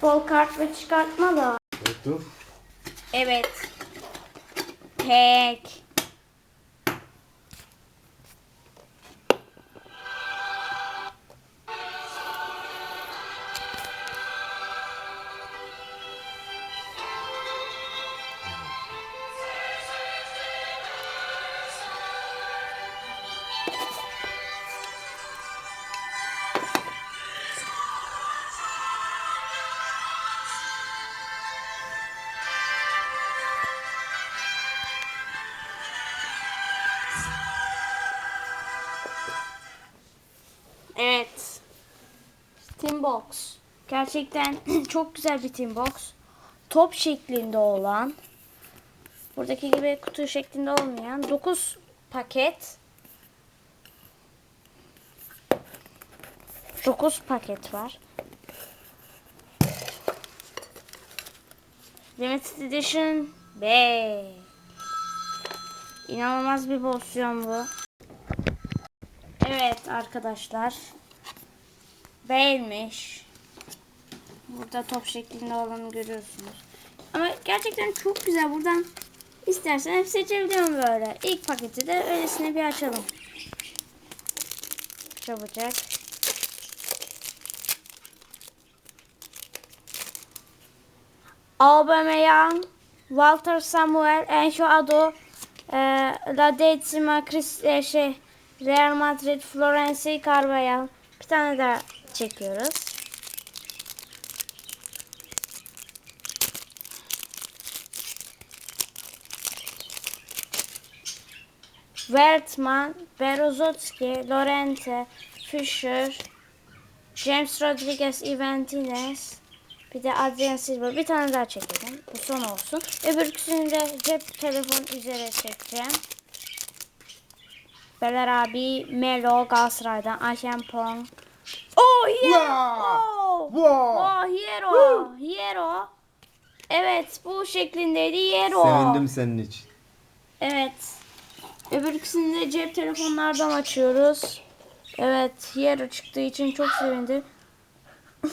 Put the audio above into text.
Futbol kart ve çıkartma da dur. Evet. Tek. Evet. Team Box. Gerçekten çok güzel bir Team Box. Top şeklinde olan. Buradaki gibi kutu şeklinde olmayan 9 paket. 9 paket var. Limited Edition 5. İnanılmaz bir pozisyon bu. Evet arkadaşlar. Beğenmiş. Burada top şeklinde olanı görüyorsunuz. Ama gerçekten çok güzel. Buradan istersen hep seçebiliyorum böyle. İlk paketi de öylesine bir açalım. Çabucak. Aubameyang, Walter Samuel, Enzo Ado, e, La Decima, Chris, e, şey, Real Madrid, Florenzi, Carvajal. Bir tane daha çekiyoruz. Wertman, Berozotski, Lorente, Fischer, James Rodriguez, Iventines, bir de Adrian Silva. Bir tane daha çekelim. Bu son olsun. Öbürküsünü de cep telefon üzere çekeceğim. Beler abi, Melo, Galatasaray'dan, Aşempong. Oh, Hierro! Oh! Wow! Oh, Hierro! Hierro! Evet, bu şeklindeydi Hierro. Sevindim senin için. Evet. Öbürküsünü de cep telefonlardan açıyoruz. Evet, Hierro çıktığı için çok sevindim.